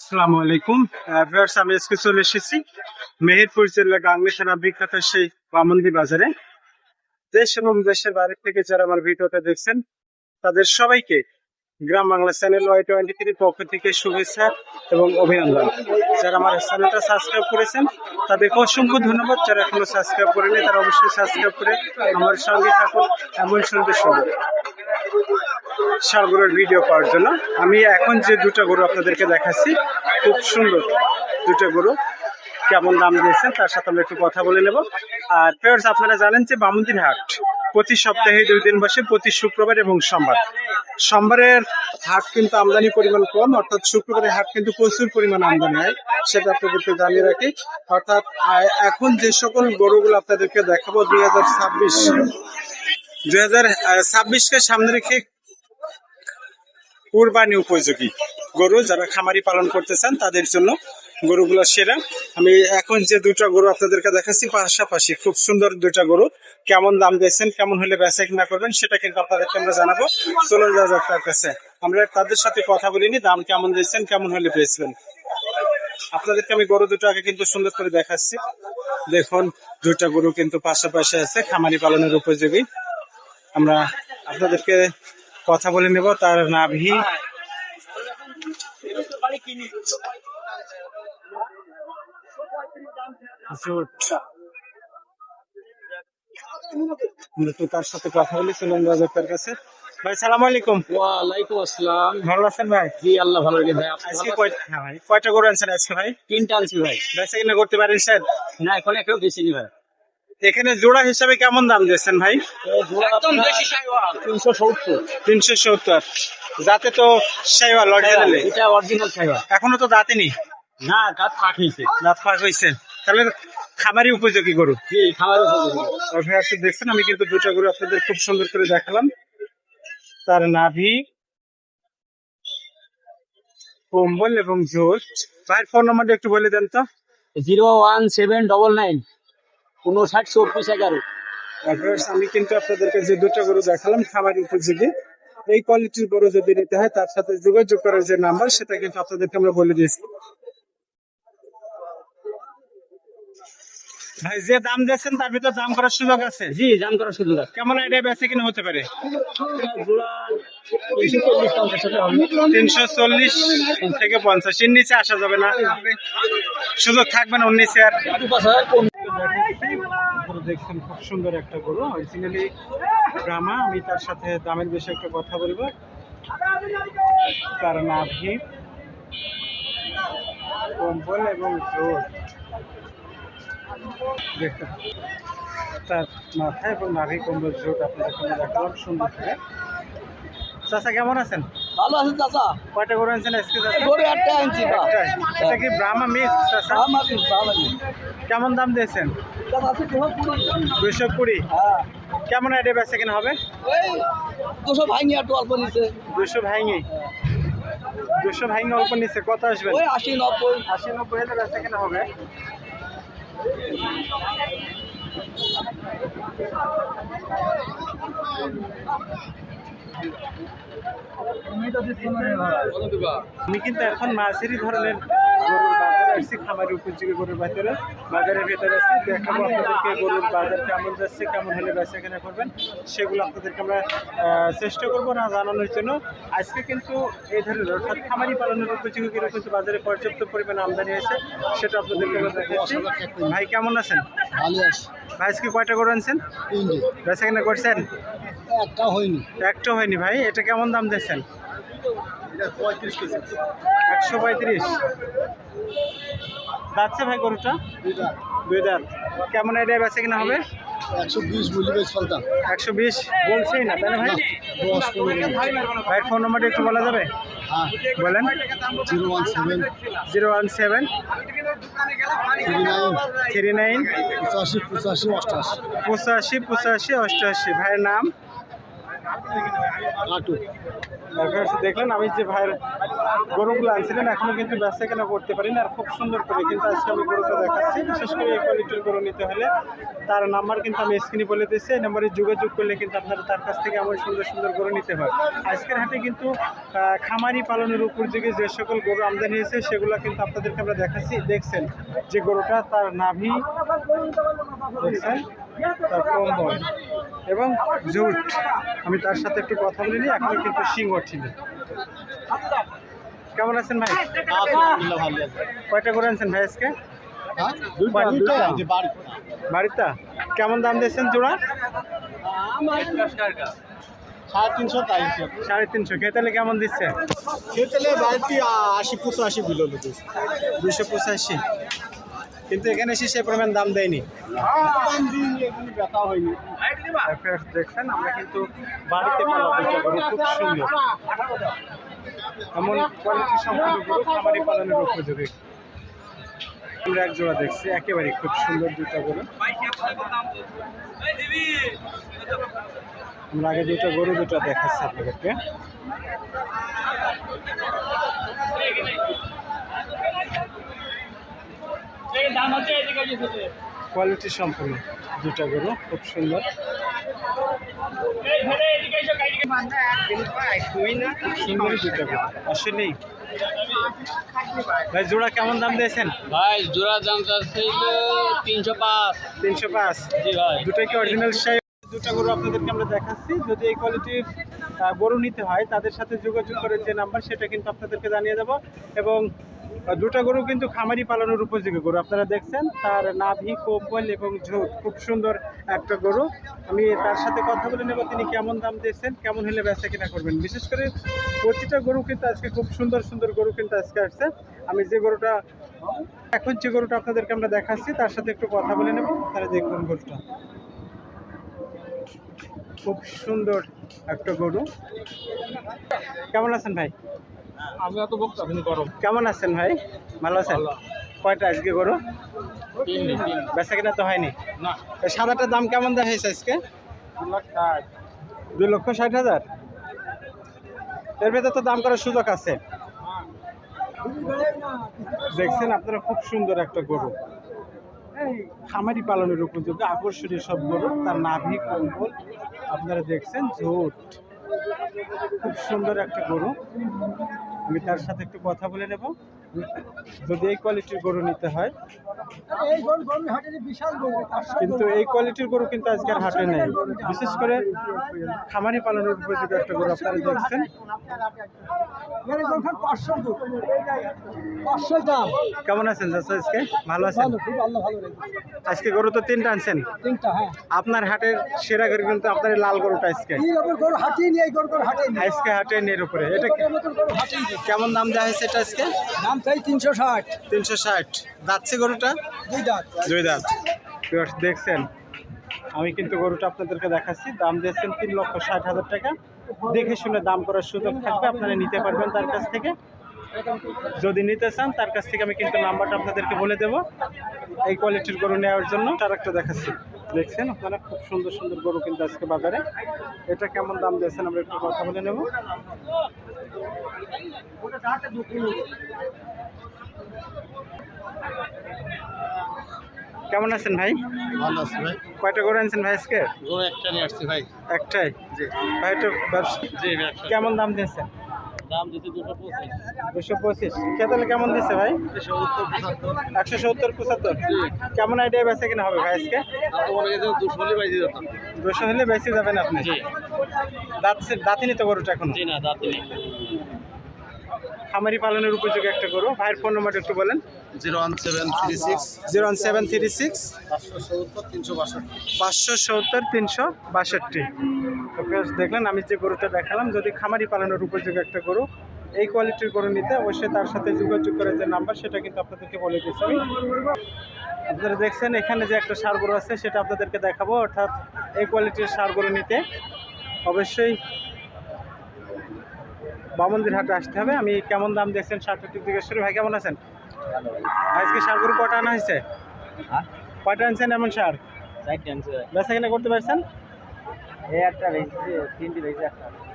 আসসালামু আলাইকুম। ভিউয়ার্স আমি আজকে চলে এসেছি মেহেরপুর জেলা গাংনী থানা বিখ্যাত সেই বামন্দি বাজারে। দেশ এবং দেশের বাইরে থেকে যারা আমার ভিডিওটা দেখছেন, তাদের সবাইকে Gram Bangla channel Y twenty থ্রির পক্ষ থেকে শুভেচ্ছা এবং অভিনন্দন। যারা আমার চ্যানেলটা সাবস্ক্রাইব করেছেন, তাদেরকে অসংখ্য ধন্যবাদ। যারা এখনও সাবস্ক্রাইব করেনি তারা অবশ্যই সাবস্ক্রাইব করে আমার সঙ্গে থাকুন। এমন সুন্দর সুন্দর। সারগরুর ভিডিও পাওয়ার জন্য। আমি এখন যে দুটো গরু আপনাদেরকে দেখাচ্ছি, খুব সুন্দর দুটো গরু। কেমন দাম দিয়েছেন, তার সাথে আমরা একটু কথা বলে নেব। আর পেয়ার্স আপনারা জানেন যে বামুন্দির হাট প্রতি সপ্তাহে দুই দিন বসে, প্রতি শুক্রবার এবং সোমবার। সোমবারের হাট কিন্তু আমদানি পরিমাণ কম, অর্থাৎ শুক্রবারের হাট কিন্তু প্রচুর পরিমাণ আমদানি হয়, সেটা আপনাদেরকে জানিয়ে রাখি। অর্থাৎ এখন যে সকল গরুগুলো আপনাদেরকে দেখাবো, দুই হাজার ছাব্বিশ। দুই হাজার ছাব্বিশকে সামনে রেখে কুরবানি উপযোগী। গরু যারা খামারি পালন করতে চান, তাদের জন্য গরুগুলো সেরা। আমি এখন যে দুটো গরু আপনাদেরকে দেখাচ্ছি, পাশাপাশি খুব সুন্দর দুটো গরু। কেমন দাম দিয়েছেন, কেমন হলে বেচা কিনা করবেন, সেটা কিন্তু আপনাদেরকে আমরা জানাব। চলুন যাওয়া যাক তার কাছে। আমরা তাদের সাথে কথা বলিনি, দাম কেমন দিয়েছেন, কেমন হলে বেচবেন। আপনাদেরকে আমি গরু দুটো আগে কিন্তু সুন্দর করে দেখাচ্ছি। দেখুন দুটা গরু কিন্তু পাশাপাশি আছে, খামারি পালনের উপযোগী। আমরা আপনাদেরকে কথা বলে নেব তার নাভি। তো তার সাথে কথা বলি চলুন তার কাছে। ভাই সালাম আলাইকুম। ওয়ালাইকুম আসসালাম। ভালো আছেন ভাই? জি আল্লাহ ভালো রেখে ভাই। আজকে কয়টা হ্যাঁ ভাই কয়টা গরু আনছেন আজকে ভাই? তিনটা আনছি ভাই। বেচা কিনা করতে পারেন স্যার? না এখন কেউ বেশি নি ভাই। এখানে জোড়া হিসাবে কেমন দাম দিয়েছেন ভাই? একদম বেশি তিনশো সত্তর। তিনশো সত্তর। যাতে তো সাইওয়াল অরিজিনালি এটা অরিজিনাল খাইবা এখনও তো দাঁতেনি না গাছ পাঠিয়েছে দাঁত ফাঁক হয়েছে। তাহলে খামারি উপযোগী গরু। জি খাবার অভিয়াস দেখছেন আমি কিন্তু দুটো গরু আপনাদের খুব সুন্দর করে দেখালাম। তার নাভি কম্বল এবং জোর ভাইয়ের ফোন নাম্বারটা একটু বলে দেন তো। Zero one seven double nine. উনষাট চব্বিশ এগারো। আমি কিন্তু আপনাদেরকে যে দুটো গরু দেখালাম খামারি উপযোগী এই কোয়ালিটির গরু যদি নিতে হয় তার সাথে যোগাযোগ করার যে নাম্বার সেটা কিন্তু আপনাদেরকে আমরা বলে দিয়েছি। ভাই যে দাম দিয়েছেন তার ভিতর দাম করার সুযোগ আছে? জি দাম করার সুযোগ আছে। কেমন আইডিয়া বেঁচে কিনা হতে পারে? চল্লিশ তিনশো চল্লিশ থেকে পঞ্চাশ। এর নিচে আসা যাবে না। সুযোগ থাকবে না উনিশে আর দু পাঁচ হাজার কম গরু দেখছেন, খুব সুন্দর একটা গরু। অরিজিনালি ব্রাহ্মা আমি তার সাথে দামের বিষয়ে একটা কথা বলব। তার নাভি কম্বল এবং জোর দেখতে তার মাথা এবং নাভি কম্বল জোট আপনাদের সামনে দেখালাম, সুন্দর করে। চাচা, কেমন আছেন? ভালো আছে চাচা? কয়টা গরু আনছেন আজকে গরু একটা আনছি এটা কি ব্রাহ্মা মিক্স চাচা? আমার ভালো কেমন দাম দিয়েছেন? তোমার কুড়ি। হ্যাঁ। কেমন আইডিয়া বেচা কিনা হবে? দুশো ভাঙি একটু অল্প নিচে দুশো ভাঙি? দুশো ভাঙি অল্প নিচ্ছে কত আসবে? আশি নব্বই। আশি নব্বই হাজার বেচা কিনা হবে। আমি কিন্তু এখন মাঝারি ধরনের গরুর আসছি খামারি উপযোগী গরুর বাজারে বাজারের ভেতরে আছি দেখাবো আপনাদেরকে গরুর বাজার কেমন যাচ্ছে কেমন হলে বেচা কেনা করবেন সেগুলো আপনাদেরকে আমরা চেষ্টা করব না জানানোর জন্য। আজকে কিন্তু এই ধরনের অর্থাৎ খামারি পালনের উপযোগী গরু কিন্তু বাজারে পর্যাপ্ত পরিমাণে আমদানি হয়েছে সেটা আপনাদেরকে আমরা দেখাচ্ছি। ভাই কেমন আছেন? ভালো আছে। ভাই আজকে কয়টা গরু আনছেন? বেচা কেনা করছেন? একটা হয়নি। একটা হয়নি ভাই এটা কেমন দাম দিয়েছেন? একশো পঁয়ত্রিশ। যাচ্ছে ভাই গরুটা? দুই দাঁত। কেমন আইডিয়া বেচে কিনা হবে? একশো বিশ বলি একশো বিশ বলছেই না না ভাই? দশ ভাই ফোন নম্বরটা একটু বলা যাবে? হ্যাঁ। বলেন। Zero one seven. Zero one seven. Three nine. পঁচাশি পঁচাশি অষ্টাশি। পঁচাশি পঁচাশি অষ্টআশি ভাইয়ের নাম? দেখলেন, আমি যে ভাইয়ের গরুগুলো আনছিলেন, এখনও কিন্তু ব্যবসা কেনা করতে পারি না আর খুব সুন্দর করে কিন্তু আজকে আমি গরুটা দেখাচ্ছি। বিশেষ করে এই কোয়ালিটির গরু নিতে হলে তার নাম্বার কিন্তু আমি স্ক্রিনে বলে দিচ্ছি এই নাম্বারে যোগাযোগ করলে কিন্তু আপনারা তার কাছ থেকে এমন সুন্দর সুন্দর গরু নিতে হয় আজকের হাটে কিন্তু খামারি পালনের উপর উপযোগী যে সকল গরু আমদানি হয়েছে, সেগুলো কিন্তু আপনাদেরকে আমরা দেখাচ্ছি। দেখছেন যে গরুটা, তার নাভি। দেখছেন? তার কম্বল এবং জুট আমি তার সাথে একটু কথা বলিনি এখনও কিন্তু সিং ওঠেনি কেমন আছেন ভাই? কয়টা করে আনছেন ভাই আজকে? হ্যাঁ? দুইটা, দুইটা? যে বাড়ি বাড়িতে কেমন দাম দিয়েছেন জোড়া? সাড়ে তিনশো চারশো সাড়ে তিনশো। খেতালে কেমন দিচ্ছে? খেতেলে বাড়িতে আশি পঁচাশি বিলো দুশো পঁচাশি। কিন্তু এখানে এসে সে পরিমাণ দাম দেয়নি। দেখছেন, আমরা কিন্তু বাড়িতে খুব সুন্দর। এমন কোয়ালিটি গরু পালনের উপযোগী। এক জোড়া দেখছি, একেবারে খুব সুন্দর দুইটা গরু। আমরা আগে দুইটা গরু দুটো দেখাচ্ছি আপনাদেরকে। কোয়ালিটি সম্পূর্ণ। দুটা গরু খুব সুন্দর। দুটা গরু। আসলেই ভাই জোড়া কেমন দাম দিয়েছেন? ভাই জোড়া দাম চাচ্ছে তিনশো পাঁচ। তিনশো পাঁচ। জি ভাই। কি অরিজিনাল সাই দুটা গরু আপনাদেরকে আমরা দেখাচ্ছি। যদি এই কোয়ালিটির গরু নিতে হয় তাদের সাথে যোগাযোগ করে যে নাম্বার সেটা কিন্তু আপনাদেরকে জানিয়ে দেবো। এবং দুটা গরু কিন্তু খামারি পালনের উপযোগী গরু। আপনারা দেখছেন, তার নাভি কম্বল এবং ঝোট। খুব সুন্দর একটা গরু। আমি তার সাথে কথা বলে নেব, তিনি কেমন দাম দিয়েছেন, কেমন হলে বেচা কিনা করবেন। বিশেষ করে প্রতিটা গরু কিন্তু আজকে খুব সুন্দর সুন্দর গরু কিন্তু আজকে আসছে। আমি যে গরুটা, এখন যে গরুটা আপনাদেরকে আমরা দেখাচ্ছি, তার সাথে একটু কথা বলে নেব তাহলে দেখুন গরুটা। খুব সুন্দর একটা গরু। কেমন আছেন ভাই? আমি এত বক্তা আপনি গরম কেমন আছেন ভাই? ভালো আছেন? কয়টা আজকে গরু? বেচা কিনা তো হয়নি? না। সাদাটার দাম কেমন দেওয়া হয়েছে আজকে? দুই লক্ষ ষাট। হাজার? এর ভেতর তো দাম করার সুযোগ আছে। দেখছেন আপনারা খুব সুন্দর একটা গরু। এই খামারি পালনের উপযোগী আকর্ষণীয় সব গরু। তার নাভি কম্বল আপনারা দেখছেন ঝোট। খুব সুন্দর একটা গরু। আমি তার সাথে একটু কথা বলে নেব। যদি এই কোয়ালিটির গরু নিতে হয়। কিন্তু এই কোয়ালিটির গরু কিন্তু আজকের হাটে নেই। বিশেষ করে খামারি পালনের উপযোগী একটা গরু আপনারা দেখছেন। কেমন আছেন চাচা আজকে? ভালো আছেন? আজকে গরু তো তিনটা আনছেন। হ্যাঁ। আপনার হাটের সেরা গরু কিন্তু আপনার লাল গরুটা আজকে। আজকে হাটে এর উপরে। এটা কেমন দাম দেওয়া হয়েছে এটা আজকে? দাম চাই তিনশো ষাট। তিনশো ষাট। যাচ্ছে গরুটা? দুই দাঁত। দুই দাঁত। দেখছেন? আমি কিন্তু গরুটা আপনাদেরকে দেখাচ্ছি। দাম দিয়েছেন তিন লক্ষ ষাট হাজার টাকা। দেখে শুনে দাম করার সুযোগ থাকবে। আপনারা নিতে পারবেন তার কাছ থেকে। যদি নিতে চান তার কাছ থেকে আমি কিন্তু নাম্বারটা আপনাদেরকে বলে দেবো। এই কোয়ালিটির গরু নেওয়ার জন্য তার একটা দেখাচ্ছি। দেখছেন? আপনারা খুব সুন্দর সুন্দর গরু কিন্তু আজকে বাজারে। এটা কেমন দাম দিয়েছেন? আমরা একটু কথা বলে নেব। কেমন আছেন ভাই? ভালো আছে ভাই। কয়টা গরু আনছেন ভাই আজকে? গরু একটা নিয়ে আসছি ভাই। একটাই? জি। ভাই ব্যবসা জি কেমন দাম দিয়েছেন? দাম দিতে দুশো পঁচিশ। দুশো পঁচিশ। খেতালে কেমন দিচ্ছে ভাই? একশো সত্তর পঁচাত্তর। কেমন আইডিয়া বেচে কিনা হবে ভাই আজকে? দুশো হলে যেতাম দুশো হলে বেশি যাবেন আপনি? দাঁত দাঁতিনি তো গরুটা এখন? জি না খামারি পালনের উপযোগী একটা গরু। ভাইয়ের ফোন নাম্বারটা একটু বলেন। Zero one seven three six. Zero one seven three six. পাঁচশো সত্তর তিনশো বাষট্টি। দেখলেন আমি যে গরুটা দেখালাম যদি খামারি পালনের উপযোগী একটা গরু এই কোয়ালিটির গরু নিতে অবশ্যই তার সাথে যোগাযোগ করে যে নাম্বার সেটা কিন্তু আপনাদেরকে বলে দিচ্ছি আপনারা দেখছেন এখানে যে একটা সার গরু আছে সেটা আপনাদেরকে দেখাবো অর্থাৎ এই কোয়ালিটির সার গরু নিতে। অবশ্যই বামন্দির হাটে আসতে হবে। আমি কেমন দাম দেখছেন শার্টটা করি ভাই কেমন আছেন? আজকে গরু কটা আনা হয়েছে? হ্যাঁ? কটা আনছেন এমন শার্ট বেচা কিনা করতে পারছেন?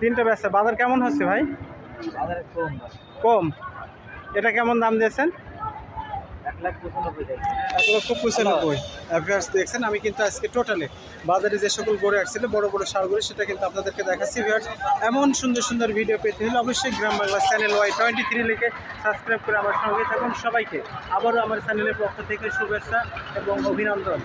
তিনটে বেচা বাজার কেমন হচ্ছে ভাই? কম। এটা কেমন দাম দিয়েছেন? এক লক্ষ পঁচানব্বই। অ্যাভারেজ দেখছেন, আমি কিন্তু আজকে টোটালে বাজারে যে সকল গড়ে আসছিল, বড় বড় সারগুলো, সেটা কিন্তু আপনাদেরকে দেখাচ্ছি ভিউয়ার্স এমন সুন্দর সুন্দর ভিডিও পেতে হলে অবশ্যই Gram Bangla channel Y twenty three লিখে সাবস্ক্রাইব করে আমার সঙ্গে থাকুন। সবাইকে আবারও আমার চ্যানেলের পক্ষ থেকে শুভেচ্ছা এবং অভিনন্দন।